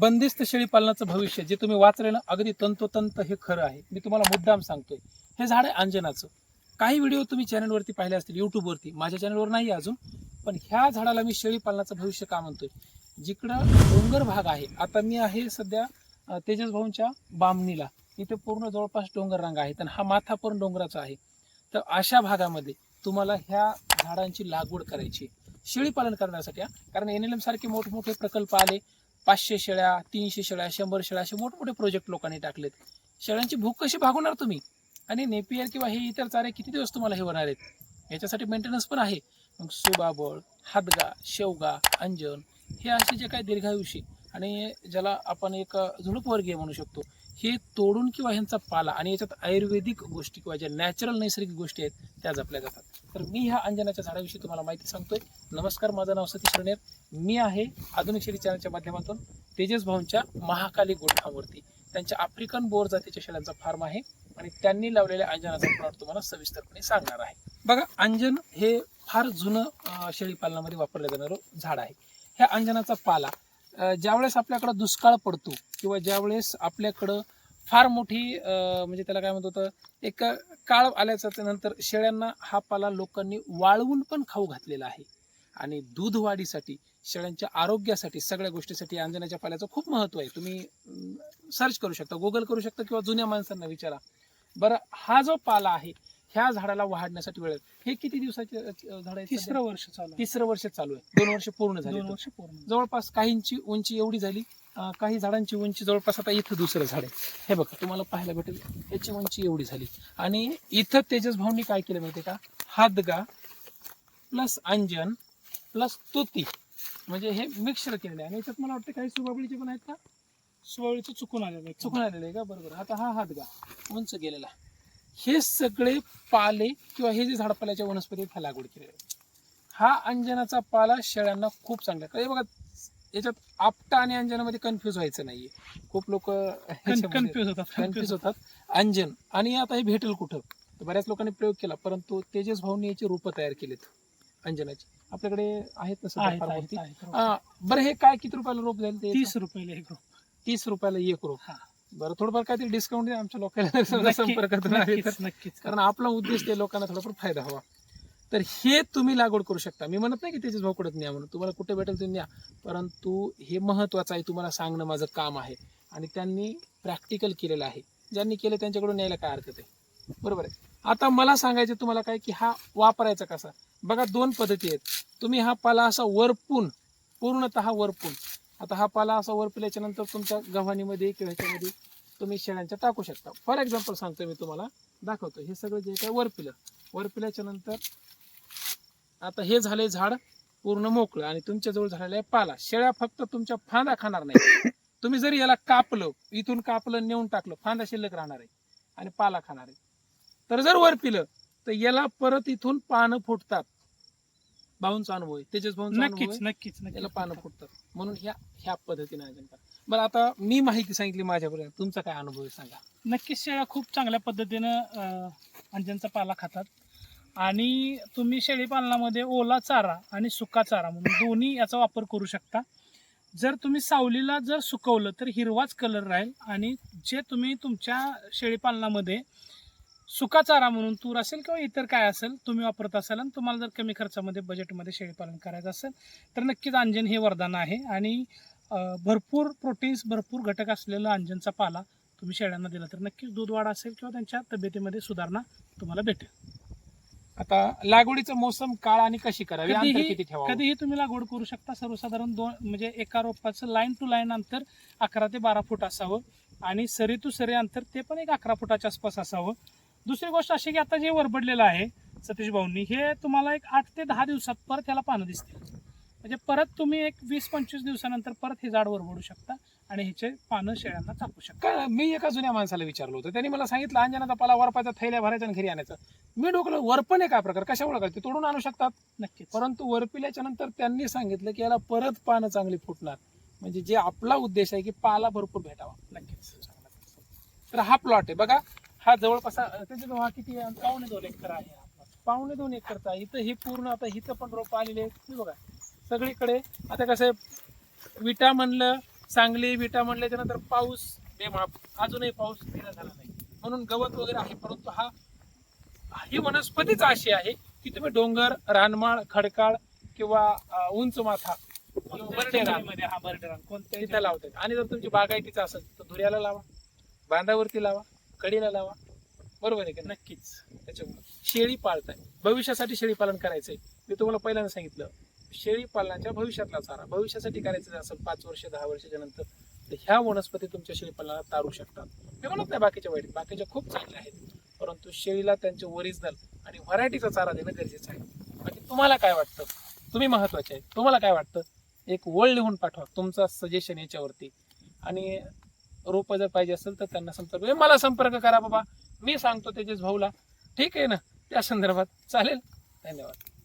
बंदिस्त शेळी पालनाचं भविष्य जे तुम्ही वाचले ना अगदी तंतोतंत हे खरं आहे. मी तुम्हाला मुद्दाम सांगतोय. हे झाड आहे अंजनाचं. काही व्हिडिओ तुम्ही चॅनलवरती पाहिले असतील युट्यूबवरती माझ्या चॅनलवर नाही अजून. पण ह्या झाडाला मी शेळी पालनाचं भविष्य का म्हणतोय? जिकडं डोंगर भाग आहे आता मी आहे सध्या तेजस भाऊंच्या बामणीला. इथे पूर्ण जवळपास डोंगर रांग आहे तर हा माथा पण डोंगराचा आहे. तर अशा भागामध्ये तुम्हाला ह्या झाडांची लागवड करायची शेळी पालन करण्यासाठी कारण एन एल एम सारखे मोठमोठे प्रकल्प आले पाचशे शेळ्या तीनशे शेळ्या शंभर शेळ्या असे मोठमोठे प्रोजेक्ट लोकांनी टाकलेत. शेळ्यांची भूक कशी भागवणार तुम्ही? आणि नेपियर किंवा हे इतर चारे किती दिवस तुम्हाला हे होणार आहेत? याच्यासाठी मेंटेनन्स पण आहे. मग सुबाबळ हादगा शेवगा अंजन हे असे जे काही दीर्घायुषी आणि ज्याला आपण एक झुडूपवर्गीय म्हणू शकतो. हे तोडून किंवा ह्यांचा पाला आणि याच्यात आयुर्वेदिक गोष्टी किंवा ज्या नॅचरल नैसर्गिक गोष्टी आहेत त्या जपल्या जातात. तर मी ह्या अंजनाच्या झाडाविषयी तुम्हाला माहिती सांगतोय. नमस्कार माझं नाव सतीश रणेर मी आहे आधुनिक शेती चॅनलच्या माध्यमातून तेजस भाऊंच्या महाकाली गोठ्यावरती त्यांच्या आफ्रिकन बोर जातीच्या शेळ्यांचा फार्म आहे आणि त्यांनी लावलेल्या अंजनाचा प्लॉट तुम्हाला सविस्तरपणे सांगणार आहे. बघा अंजन हे फार जुनं शेळी पालनामध्ये वापरलं जाणारं झाड आहे. ह्या अंजनाचा पाला ज्यावेळेस आपल्याकडं दुष्काळ पडतो किंवा ज्यावेळेस आपल्याकडं फार मोठी म्हणजे त्याला काय म्हणतो होतं एक काळ आल्याच्यानंतर शेळ्यांना हा पाला लोकांनी वाळवून पण खाऊ घातलेला आहे. आणि दूध वाढीसाठी शेळ्यांच्या आरोग्यासाठी सगळ्या गोष्टीसाठी अंजनाच्या पाल्याचं खूप महत्त्व आहे. तुम्ही सर्च करू शकता गुगल करू शकता किंवा जुन्या माणसांना विचारा. बरं हा जो पाला आहे ह्या झाडाला वाढण्यासाठी वेळ हे किती दिवसाचे झाड आहे तिसरं वर्ष चालू. तिसरं वर्ष चालू आहे. दोन वर्ष पूर्ण झाले दोन वर्ष पूर्ण जवळपास काहींची उंची एवढी झाली काही झाडांची उंची जवळपास आता इथं दुसरं झाड आहे. हे बघा तुम्हाला पाहायला भेटेल याची उंची एवढी झाली. आणि इथं तेजस भाऊंनी काय केलं माहितीये का? हादगा प्लस अंजन प्लस तुती म्हणजे हे मिक्सर केलेलं आहे. आणि याच्यात मला वाटतं काही सुबाबळीचे पण आहेत का? सुवळीचं चुकून आलेलं. चुकून आलेले का? बरोबर. आता हा हादगा उंच गेलेला हे सगळे पाले किंवा हे जे झाडपाल्याच्या वनस्पती आहेत, ह्या लागवड केलेले. हा अंजनाचा पाला शेळ्यांना खूप चांगला. हे बघा याच्यात आपटा आणि अंजनामध्ये कन्फ्युज व्हायचं नाहीये खूप लोक कन- कन्फ्यूज होतात कन्फ्युज होतात अंजन आणि आता हे भेटेल कुठं तर बऱ्याच लोकांनी प्रयोग केला परंतु तेजस भाऊनी याची रूपं तयार केलीत अंजनाची आपल्याकडे आहेत ना सध्या आहेत, आहेत, फार्मवरती. आहेत. हा, बरं हे काय किती रुपयाला रोप जाईल ते तीस रुपयाला एक रोप. तीस रुपयाला एक रोप हा. बरं थोडंफार काहीतरी डिस्काउंट द्या आमच्या लोकांना संपर्कात तर. नक्कीच कारण आपला उद्देश ते लोकांना थोडाफार फायदा हवा. तर हे तुम्ही लागवड करू शकता. मी म्हणत नाही की त्याच्याच भाऊकडत न्या म्हणून. तुम्हाला कुठे भेटेल ते न्या. परंतु हे महत्वाचं आहे तुम्हाला सांगणं माझं काम आहे. आणि त्यांनी प्रॅक्टिकल केलेलं आहे. ज्यांनी केलं त्यांच्याकडून न्यायला काय हरकत आहे? बरोबर आहे. आता मला सांगायचं तुम्हाला काय की हा वापरायचा कसा? बघा दोन पद्धती आहेत. तुम्ही हा पाला असा वरपून पूर्णतः वरपून आता हा पाला असा वरपिल्याच्या नंतर तुमच्या गव्हाणीमध्ये किंवा ह्याच्यामध्ये तुम्ही शेळ्यांच्या टाकू शकता. फॉर एक्झाम्पल सांगतो मी तुम्हाला दाखवतो हे सगळं जे काय वर पिलं वर पिल्याच्या नंतर आता हे झाले झाड पूर्ण मोकळं आणि तुमच्या जवळ झालेला आहे पाला. शेळ्या फक्त तुमच्या फांदा खाणार नाही. तुम्ही जरी याला कापलं इथून कापलं नेऊन टाकलं फांदा शिल्लक राहणार आहे आणि पाला खाणार आहे. तर जर वर पिलं तर याला परत इथून पानं फुटतात. भाऊंचा अनुभव आहे. तेजस भाऊंचा अनुभव नक्कीच आहे. नक्कीच याला नक्कीच पानं फुटतात. म्हणून ह्या ह्या पद्धतीने आयोजन करा. बरं आता मी माहिती सांगितली माझ्यापर्यंत. तुमचा काय अनुभव आहे सांगा. नक्कीच शेळ्या खूप चांगल्या पद्धतीनं अं, अंजनचा पाला खातात. आणि तुम्ही शेळी पालनामध्ये ओला चारा आणि सुका चारा म्हणून दोन्ही याचा वापर करू शकता. जर तुम्ही सावलीला जर सुकवलं तर हिरवाच कलर राहील. आणि जे तुम्ही तुमच्या शेळी पालनामध्ये सुका चारा म्हणून तूर असेल किंवा इतर काय असेल तुम्ही वापरत असाल आणि तुम्हाला जर कमी खर्चामध्ये बजेटमध्ये शेळीपालन करायचं असेल तर नक्कीच अंजन हे वरदान आहे. आणि भरपूर प्रोटीन्स भरपूर घटक असलेला अंजनचा पाला तुम्ही शेळ्यांना दिला तर नक्कीच दूध वाढ असेल किंवा त्यांच्या तब्येतीमध्ये सुधारणा तुम्हाला भेटेल. आता लागवडीचं मोसम काळ आणि कशी करावी? कधीही- कधीही तुम्ही लागवड करू शकता. सर्वसाधारण दोन म्हणजे एका रोपाचं लाईन टू लाईन अंतर अकरा ते बारा फूट असावं आणि सरी टू सरी अंतर ते पण एक अकरा फुटाच्या आसपास असावं. दुसरी गोष्ट अशी की आता जे वरबडलेलं आहे सतीश भाऊंनी हे तुम्हाला एक आठ ते दहा दिवसात परत ह्याला पानं दिसतील. म्हणजे परत तुम्ही एक वीस पंचवीस दिवसानंतर परत हे झाड वरबडू शकता आणि ह्याचे पानं शेळ्यांना टाकू शकता. मी एका जुन्या माणसाला विचारलं होतं. त्यांनी मला सांगितलं अंजनाचा पाला वरपायचा थैल्या भरायचा आणि घरी आणायचं. मी डोकलं वरपण आहे का प्रकार? कशामुळे काय ते तोडून आणू शकतात. नक्कीच. परंतु वरपिल्याच्या नंतर त्यांनी सांगितलं की याला परत पानं चांगली फुटणार. म्हणजे जे आपला उद्देश आहे की पाला भरपूर भेटावा. नक्कीच. तर हा प्लॉट आहे. बघा हा जवळपास त्याच्या हा किती आहे? पावणे दोन एकर आहे आपला. पावणे दोन एकरचा आहे. इथं हे पूर्ण आता इथं पण रोप आलेले आहेत हे बघा सगळीकडे आता कसं आहे विटा म्हणलं सांगली विटा म्हणल्याच्या नंतर पाऊस बेमाप अजूनही पाऊस दिला झाला नाही म्हणून गवत वगैरे आहे परंतु हा ही वनस्पतीच अशी आहे की तुम्ही डोंगर रानमाळ खडकाळ किंवा अं, उंच माथा बर्डे रान हा कोणत्याही तिथं लावतात आणि जर तुमची बागायतीचं असेल तर धुऱ्याला लावा बांधावरती लावा कडीला लावा. बरोबर आहे का? नक्कीच. त्याच्यामुळे शेळी पाळताय. भविष्यासाठी शेळी पालन करायचंय. मी तुम्हाला पहिल्यांदा सांगितलं शेळी पालनाच्या भविष्यातला चारा भविष्यासाठी करायचं असेल पाच वर्ष दहा वर्षाच्या नंतर तर ह्या वनस्पती तुमच्या शेळी पालनाला तारू शकतात. मी म्हणत नाही बाकीच्या वाईट बाकीच्या खूप चांगल्या आहेत. परंतु शेळीला त्यांचे ओरिजिनल आणि व्हरायटीचा चारा देणं गरजेचं आहे. बाकी तुम्हाला काय वाटतं? तुम्ही महत्त्वाचे आहे. तुम्हाला काय वाटतं? एक वळ लिहून पाठवा. तुमचं सजेशन याच्यावरती. आणि रोपं जर पाहिजे असेल तर त्यांना संपर्क म्हणजे मला संपर्क करा बाबा. मी सांगतो त्याच्याच भाऊला. ठीक आहे ना? त्या संदर्भात चालेल. धन्यवाद.